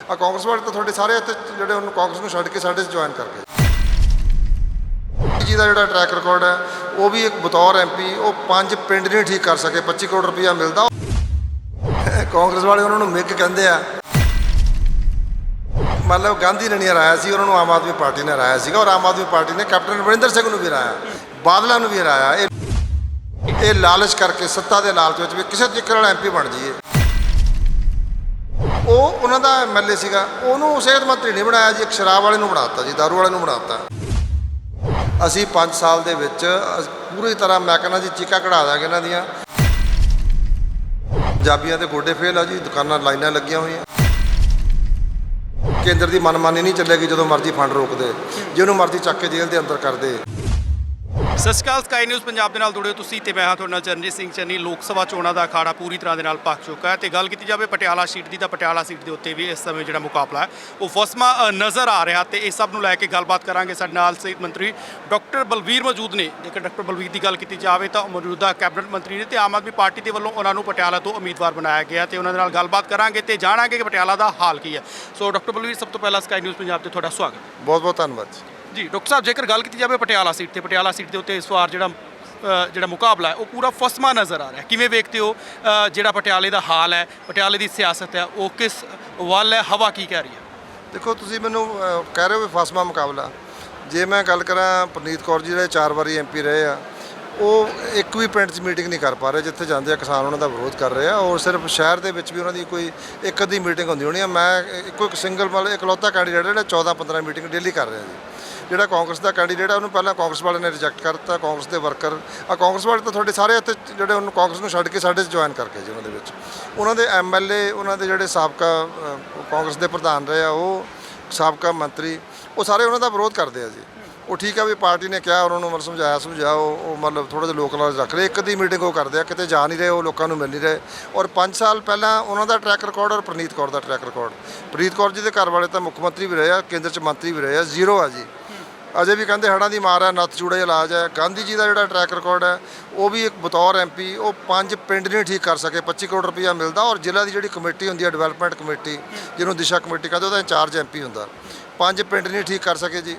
ਆ ਕਾਂਗਰਸ ਵਾਲੇ ਤਾਂ ਤੁਹਾਡੇ ਸਾਰੇ ਇੱਥੇ ਜਿਹੜੇ ਉਹਨੂੰ ਕਾਂਗਰਸ ਨੂੰ ਛੱਡ ਕੇ ਸਾਡੇ 'ਚ ਜੁਆਇਨ ਕਰ ਗਏ ਜੀ ਦਾ ਜਿਹੜਾ ਟਰੈਕ ਰਿਕਾਰਡ ਹੈ, ਉਹ ਵੀ ਇੱਕ ਬਤੌਰ ਐਮਪੀ ਉਹ ਪੰਜ ਪਿੰਡ ਨਹੀਂ ਠੀਕ ਕਰ ਸਕੇ 25 ਕਰੋੜ ਰੁਪਇਆ ਮਿਲਦਾ। ਕਾਂਗਰਸ ਵਾਲੇ ਉਹਨਾਂ ਨੂੰ ਮਿੱਕ ਕਹਿੰਦੇ ਆ। ਮਤਲਬ ਗਾਂਧੀ ਨੇ ਨਹੀਂ ਹਰਾਇਆ ਸੀ, ਉਹਨਾਂ ਨੂੰ ਆਮ ਆਦਮੀ ਪਾਰਟੀ ਨੇ ਹਰਾਇਆ ਸੀਗਾ, ਔਰ ਆਮ ਆਦਮੀ ਪਾਰਟੀ ਨੇ ਕੈਪਟਨ ਅਮਰਿੰਦਰ ਸਿੰਘ ਨੂੰ ਵੀ ਹਰਾਇਆ, ਬਾਦਲਾਂ ਨੂੰ ਵੀ ਹਰਾਇਆ। ਇਹ ਇਹ ਲਾਲਚ ਕਰਕੇ, ਸੱਤਾ ਦੇ ਲਾਲਚ ਵਿੱਚ ਵੀ ਕਿਸੇ ਤਰੀਕੇ ਨਾਲ ਐਮਪੀ ਬਣ ਜਾਈਏ। ਉਹ ਉਹਨਾਂ ਦਾ ਐਮਐਲਏ ਸੀਗਾ, ਉਹਨੂੰ ਸਿਹਤ ਮੰਤਰੀ ਨਹੀਂ ਬਣਾਇਆ ਜੀ, ਇੱਕ ਸ਼ਰਾਬ ਵਾਲੇ ਨੂੰ ਬਣਾਤਾ ਜੀ, ਦਾਰੂ ਵਾਲੇ ਨੂੰ ਬਣਾਤਾ। ਅਸੀਂ 5 ਸਾਲ ਦੇ ਵਿੱਚ, ਅਸ- ਪੂਰੀ ਤਰ੍ਹਾਂ ਮੈਂ ਕਹਿੰਦਾ ਜੀ, ਚੀਕਾ ਕਢਾ ਦਾਂਗੇ ਇਹਨਾਂ ਦੀਆਂ। ਪੰਜਾਬੀਆਂ ਦੇ ਗੋਡੇ ਫੇਲ ਆ ਜੀ, ਦੁਕਾਨਾਂ ਲਾਈਨਾਂ ਲੱਗੀਆਂ ਹੋਈਆਂ। ਕੇਂਦਰ ਦੀ ਮਨਮਾਨੀ ਨਹੀਂ ਚੱਲੇਗੀ ਜਦੋਂ ਮਰਜ਼ੀ ਫੰਡ ਰੋਕਦੇ, ਜਿਹਨੂੰ ਮਰਜ਼ੀ ਚੱਕ ਕੇ ਜੇਲ੍ਹ ਦੇ ਅੰਦਰ ਕਰਦੇ ਸਤਿ ਸ਼੍ਰੀ ਅਕਾਲ ਸਕਾਈ ਨਿਊਜ਼ ਪੰਜਾਬ ਦੇ ਨਾਲ ਜੁੜੇ ਹੋ ਤੁਸੀਂ ਤੇ ਮੈਂ ਹਾਂ ਤੁਹਾਡੇ ਨਾਲ ਚਰਨਜੀਤ ਸਿੰਘ ਚੰਨੀ। ਲੋਕ ਸਭਾ ਚੋਣਾਂ ਦਾ ਅਖਾੜਾ ਪੂਰੀ ਤਰ੍ਹਾਂ ਦੇ ਨਾਲ ਪੱਕ ਚੁੱਕਾ ਹੈ ਤੇ ਗੱਲ ਕੀਤੀ ਜਾਵੇ ਪਟਿਆਲਾ ਸੀਟ ਦੀ ਤਾਂ ਪਟਿਆਲਾ ਸੀਟ ਦੇ ਉੱਤੇ ਵੀ ਇਸ ਸਮੇਂ ਜਿਹੜਾ ਮੁਕਾਬਲਾ ਹੈ, ਉਹ ਫਸਮਾ ਨਜ਼ਰ ਆ ਰਿਹਾ ਤੇ ਇਹ ਸਭ ਨੂੰ ਲੈ ਕੇ ਗੱਲਬਾਤ ਕਰਾਂਗੇ। ਸਾਡੇ ਨਾਲ ਸਿਹਤ ਮੰਤਰੀ ਡਾਕਟਰ ਬਲਵੀਰ ਮੌਜੂਦ ਨੇ। ਜੇਕਰ ਡਾਕਟਰ ਬਲਵੀਰ ਦੀ ਗੱਲ ਕੀਤੀ ਜਾਵੇ ਤਾਂ ਉਹ ਮੌਜੂਦਾ ਕੈਬਨਿਟ ਮੰਤਰੀ ਨੇ ਤੇ ਆਮ ਆਦਮੀ ਪਾਰਟੀ ਦੇ ਵੱਲੋਂ ਉਹਨਾਂ ਨੂੰ ਪਟਿਆਲਾ ਤੋਂ ਉਮੀਦਵਾਰ ਬਣਾਇਆ ਗਿਆ ਤੇ ਉਹਨਾਂ ਦੇ ਨਾਲ ਗੱਲਬਾਤ ਕਰਾਂਗੇ ਤੇ ਜਾਣਾਂਗੇ ਕਿ ਪਟਿਆਲਾ ਦਾ ਹਾਲ ਕੀ ਹੈ। ਸੋ ਡਾਕਟਰ ਬਲਵੀਰ, ਸਭ ਤੋਂ ਪਹਿਲਾਂ ਸਕਾਈ ਨਿਊਜ਼ ਪੰਜਾਬ ਤੇ ਤੁਹਾਡਾ ਸਵਾਗਤ ਬਹੁਤ ਬਹੁਤ ਧੰਨਵਾਦ ਜੀ ਡਾਕਟਰ ਸਾਹਿਬ, ਜੇਕਰ ਗੱਲ ਕੀਤੀ ਜਾਵੇ ਪਟਿਆਲਾ ਸੀਟ ਤੇ, ਪਟਿਆਲਾ ਸੀਟ ਦੇ ਉੱਤੇ ਇਸ ਵਾਰ ਜਿਹੜਾ ਜਿਹੜਾ ਮੁਕਾਬਲਾ ਹੈ, ਉਹ ਪੂਰਾ ਫਸਮਾ ਨਜ਼ਰ ਆ ਰਿਹਾ ਕਿਵੇਂ ਵੇਖਦੇ ਹੋ ਜਿਹੜਾ ਪਟਿਆਲੇ ਦਾ ਹਾਲ ਹੈ, ਪਟਿਆਲੇ ਦੀ ਸਿਆਸਤ ਹੈ, ਉਹ ਕਿਸ ਵੱਲ ਹੈ, ਹਵਾ ਕੀ ਕਹਿ ਰਹੀ ਹੈ? ਦੇਖੋ, ਤੁਸੀਂ ਮੈਨੂੰ ਕਹਿ ਰਹੇ ਹੋ ਵੀ ਫਾਸਮਾ ਮੁਕਾਬਲਾ। ਜੇ ਮੈਂ ਗੱਲ ਕਰਾਂ, ਪਰਨੀਤ ਕੌਰ ਜੀ ਜਿਹੜੇ ਚਾਰ ਵਾਰੀ ਐਮਪੀ ਰਹੇ ਆ, ਉਹ ਇੱਕ ਵੀ ਪਿੰਡ 'ਚ ਮੀਟਿੰਗ ਨਹੀਂ ਕਰ ਪਾ ਰਹੇ, ਜਿੱਥੇ ਜਾਂਦੇ ਆ ਕਿਸਾਨ ਉਹਨਾਂ ਦਾ ਵਿਰੋਧ ਕਰ ਰਹੇ ਆ, ਔਰ ਸਿਰਫ ਸ਼ਹਿਰ ਦੇ ਵਿੱਚ ਵੀ ਉਹਨਾਂ ਦੀ ਕੋਈ ਇੱਕ ਅੱਧੀ ਮੀਟਿੰਗ ਹੁੰਦੀ ਹੋਣੀ ਆ। ਮੈਂ ਇੱਕੋ, ਇੱਕ ਸਿੰਗਲ ਮਤਲਬ ਇਕਲੌਤਾ ਕੈਂਡੀਡੇਟ ਜਿਹੜਾ 14 15 ਮੀਟਿੰਗ ਡੇਲੀ ਕਰ ਰਿਹਾ ਜੀ। ਜਿਹੜਾ ਕਾਂਗਰਸ ਦਾ ਕੈਂਡੀਡੇਟ ਆ, ਉਹਨੂੰ ਪਹਿਲਾਂ ਕਾਂਗਰਸ ਵਾਲਿਆਂ ਨੇ ਰਿਜੈਕਟ ਕਰਤਾ, ਕਾਂਗਰਸ ਦੇ ਵਰਕਰ ਆ ਕਾਂਗਰਸ ਵਾਲੇ ਤਾਂ ਤੁਹਾਡੇ ਸਾਰੇ ਇੱਥੇ ਜਿਹੜੇ ਉਹਨੂੰ ਕਾਂਗਰਸ ਨੂੰ ਛੱਡ ਕੇ ਸਾਡੇ 'ਚ ਜੁਆਇਨ ਕਰਕੇ ਜੀ ਉਹਨਾਂ ਦੇ ਵਿੱਚ। ਉਹਨਾਂ ਦੇ ਐਮਐਲਏ ਉਹਨਾਂ ਦੇ ਜਿਹੜੇ ਸਾਬਕਾ ਕਾਂਗਰਸ ਦੇ ਪ੍ਰਧਾਨ ਰਹੇ ਆ, ਉਹ ਸਾਬਕਾ ਮੰਤਰੀ, ਉਹ ਸਾਰੇ ਉਹਨਾਂ ਦਾ ਵਿਰੋਧ ਕਰਦੇ ਆ ਜੀ। ਉਹ ਠੀਕ ਆ ਵੀ ਪਾਰਟੀ ਨੇ ਕਿਹਾ, ਉਹਨਾਂ ਨੂੰ ਮਤਲਬ ਸਮਝਾਇਆ, ਸਮਝਾਓ, ਉਹ ਮਤਲਬ ਥੋੜਾ ਜਿਹਾ ਲੋਕਲ ਨਾਲ ਰੱਖ ਰਹੇ। ਇੱਕ ਦੀ ਮੀਟਿੰਗ ਉਹ ਕਰਦੇ ਆ, ਕਿਤੇ ਜਾ ਨਹੀਂ ਰਹੇ, ਉਹ ਲੋਕਾਂ ਨੂੰ ਮਿਲ ਨਹੀਂ ਰਹੇ। ਔਰ 5 ਸਾਲ ਪਹਿਲਾਂ ਉਹਨਾਂ ਦਾ ਟਰੈਕ ਰਿਕਾਰਡ ਔਰ ਪ੍ਰਨੀਤ ਕੌਰ ਦਾ ਟਰੈਕ ਰਿਕਾਰਡ ਪ੍ਰਨੀਤ ਕੌਰ ਜੀ ਦੇ ਘਰ ਵਾਲੇ ਤਾਂ ਮੁੱਖ ਮੰਤਰੀ ਵੀ ਰਹੇ ਆ, ਕੇਂਦਰ 'ਚ ਮੰਤਰੀ ਵੀ ਰਹੇ ਆ ਜ਼ੀਰੋ ਆ ਜੀ। ਅਜੇ ਵੀ ਕਹਿੰਦੇ ਹੜਾਂ ਦੀ ਮਾਰ ਹੈ, ਨੱਥ ਜੂੜੇ ਇਲਾਜ ਹੈ। ਗਾਂਧੀ ਜੀ ਦਾ ਜਿਹੜਾ ਟਰੈਕ ਰਿਕਾਰਡ ਹੈ, ਉਹ ਵੀ ਇੱਕ ਬਤੌਰ ਐਮਪੀ ਉਹ ਪੰਜ ਪਿੰਡ ਨਹੀਂ ਠੀਕ ਕਰ ਸਕੇ। 25 ਕਰੋੜ ਰੁਪਇਆ ਮਿਲਦਾ ਔਰ ਜ਼ਿਲ੍ਹਾ ਦੀ ਜਿਹੜੀ ਕਮੇਟੀ ਹੁੰਦੀ ਹੈ ਡਿਵੈਲਪਮੈਂਟ ਕਮੇਟੀ, ਜਿਹਨੂੰ ਦਿਸ਼ਾ ਕਮੇਟੀ ਕਹਿੰਦੇ, ਉਹਦਾ ਇੰਚਾਰਜ ਐਮਪੀ ਹੁੰਦਾ। ਪੰਜ ਪਿੰਡ ਨਹੀਂ ਠੀਕ ਕਰ ਸਕੇ ਜੀ।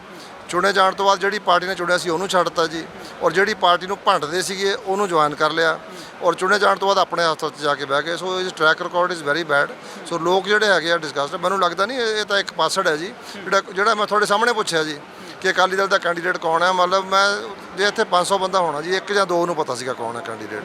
ਚੁਣੇ ਜਾਣ ਤੋਂ ਬਾਅਦ ਜਿਹੜੀ ਪਾਰਟੀ ਨੇ ਚੁਣਿਆ ਸੀ, ਉਹਨੂੰ ਛੱਡਤਾ ਜੀ। ਔਰ ਜਿਹੜੀ ਪਾਰਟੀ ਨੂੰ ਭੰਡਦੇ ਸੀਗੇ, ਉਹਨੂੰ ਜੁਆਇਨ ਕਰ ਲਿਆ। ਔਰ ਚੁਣੇ ਜਾਣ ਤੋਂ ਬਾਅਦ ਆਪਣੇ ਹਸਪਤਾਲ 'ਚ ਜਾ ਕੇ ਬਹਿ ਗਏ। ਸੋ ਇਸ track record is very bad so ਲੋਕ ਜਿਹੜੇ ਹੈਗੇ ਆ ਡਿਸਕਸਡ ਮੈਨੂੰ ਲੱਗਦਾ ਨਹੀਂ, ਇਹ ਤਾਂ ਇੱਕ ਪਾਸੜ ਹੈ ਜੀ। ਜਿਹੜਾ ਜਿਹੜਾ ਮੈਂ ਤੁਹਾਡੇ ਸਾਹਮਣੇ ਪੁੱਛਿਆ ਜੀ ਕਿ ਅਕਾਲੀ ਦਲ ਦਾ ਕੈਂਡੀਡੇਟ ਕੌਣ ਹੈ? ਮਤਲਬ ਮੈਂ, ਜੇ ਇੱਥੇ 500 ਬੰਦਾ ਹੋਣਾ ਜੀ, ਇੱਕ ਜਾਂ ਦੋ ਨੂੰ ਪਤਾ ਸੀਗਾ ਕੌਣ ਹੈ ਕੈਂਡੀਡੇਟ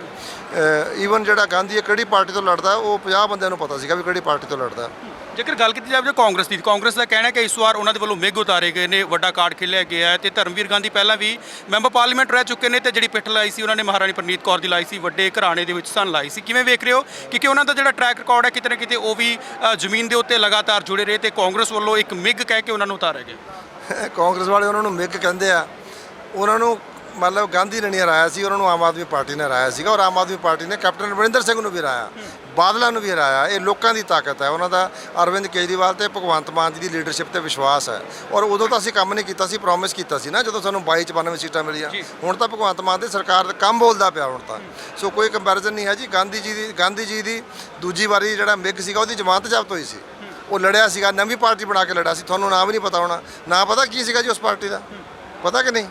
ਈਵਨ ਜਿਹੜਾ ਗਾਂਧੀ ਹੈ, ਕਿਹੜੀ ਪਾਰਟੀ ਤੋਂ ਲੜਦਾ ਉਹ 50 ਬੰਦਿਆਂ ਨੂੰ ਪਤਾ ਸੀਗਾ ਵੀ ਕਿਹੜੀ ਪਾਰਟੀ ਤੋਂ ਲੜਦਾ ਜੇਕਰ ਗੱਲ ਕੀਤੀ ਜਾਵੇ ਕਾਂਗਰਸ ਦੀ, ਕਾਂਗਰਸ ਦਾ ਕਹਿਣਾ ਹੈ ਕਿ ਇਸ ਵਾਰ ਉਹਨਾਂ ਦੇ ਵੱਲੋਂ ਮਿਗ ਉਤਾਰੇ ਗਏ ਨੇ, ਵੱਡਾ ਕਾਰਡ ਖੇਲਿਆ ਗਿਆ ਹੈ ਤੇ ਧਰਮਵੀਰ ਗਾਂਧੀ ਪਹਿਲਾਂ ਵੀ ਮੈਂਬਰ ਪਾਰਲੀਮੈਂਟ ਰਹਿ ਚੁੱਕੇ ਨੇ ਤੇ ਜਿਹੜੀ ਪਿੱਠ ਲਾਈ ਸੀ, ਉਹਨਾਂ ਨੇ ਮਹਾਰਾਣੀ ਪ੍ਰਨੀਤ ਕੌਰ ਦੀ ਲਾਈ ਸੀ, ਵੱਡੇ ਘਰਾਣੇ ਦੇ ਵਿੱਚ ਸਨ ਲਾਈ ਸੀ। ਕਿਵੇਂ ਵੇਖ ਰਹੇ ਹੋ? ਕਿਉਂਕਿ ਉਹਨਾਂ ਦਾ ਜਿਹੜਾ ਟਰੈਕ ਰਿਕਾਰਡ ਹੈ, ਕਿਤੇ ਨਾ ਕਿਤੇ ਉਹ ਵੀ ਜ਼ਮੀਨ ਦੇ ਉੱਤੇ ਲਗਾਤਾਰ ਜੁੜੇ ਰਹੇ ਤੇ ਕਾਂਗਰਸ ਵੱਲੋਂ ਇੱਕ ਮਿਗ ਕਹਿ ਕੇ ਉਹਨਾਂ ਨੂੰ ਉਤਾਰਿਆ ਗਿਆ ਕਾਂਗਰਸ ਵਾਲੇ ਉਹਨਾਂ ਨੂੰ ਮਿੱਕ ਕਹਿੰਦੇ ਆ। ਉਹਨਾਂ ਨੂੰ ਮਤਲਬ ਗਾਂਧੀ ਨੇ ਨਹੀਂ ਹਰਾਇਆ ਸੀ ਉਹਨਾਂ ਨੂੰ ਆਮ ਆਦਮੀ ਪਾਰਟੀ ਨੇ ਹਰਾਇਆ ਸੀਗਾ ਔਰ ਆਮ ਆਦਮੀ ਪਾਰਟੀ ਨੇ ਕੈਪਟਨ ਅਮਰਿੰਦਰ ਸਿੰਘ ਨੂੰ ਵੀ ਹਰਾਇਆ ਬਾਦਲਾਂ ਨੂੰ ਵੀ ਹਰਾਇਆ। ਇਹ ਲੋਕਾਂ ਦੀ ਤਾਕਤ ਹੈ। ਉਹਨਾਂ ਦਾ ਅਰਵਿੰਦ ਕੇਜਰੀਵਾਲ ਤੇ ਭਗਵੰਤ ਮਾਨ ਜੀ ਦੀ ਲੀਡਰਸ਼ਿਪ ਤੇ ਵਿਸ਼ਵਾਸ ਹੈ। ਔਰ ਉਦੋਂ ਤਾਂ ਅਸੀਂ ਕੰਮ ਨਹੀਂ ਕੀਤਾ ਸੀ ਪ੍ਰੋਮਿਸ ਕੀਤਾ ਸੀ ਨਾ ਜਦੋਂ ਸਾਨੂੰ 22 94 ਸੀਟਾਂ ਮਿਲੀਆਂ। ਹੁਣ ਤਾਂ ਭਗਵੰਤ ਮਾਨ ਦੀ ਸਰਕਾਰ ਕੰਮ ਬੋਲਦਾ ਪਿਆ ਹੁਣ ਤਾਂ। ਸੋ ਕੋਈ ਕੰਪੈਰੀਜ਼ਨ ਨਹੀਂ ਹੈ ਜੀ। ਗਾਂਧੀ ਜੀ ਦੀ ਗਾਂਧੀ ਜੀ ਦੀ ਦੂਜੀ ਵਾਰੀ ਜਿਹੜਾ ਮਿਗ ਸੀਗਾ ਉਹਦੀ ਜ਼ਮਾਨਤ ਜ਼ਬਤ ਹੋਈ ਸੀ। ਉਹ ਲੜਿਆ ਸੀਗਾ ਨਵੀਂ ਪਾਰਟੀ ਬਣਾ ਕੇ ਲੜਿਆ ਸੀ ਤੁਹਾਨੂੰ ਨਾਮ ਵੀ ਨਹੀਂ ਪਤਾ ਹੋਣਾ। ਨਾ ਪਤਾ ਕੀ ਸੀਗਾ ਜੀ ਉਸ ਪਾਰਟੀ ਦਾ? ਪਤਾ ਕਿ ਨਹੀਂ?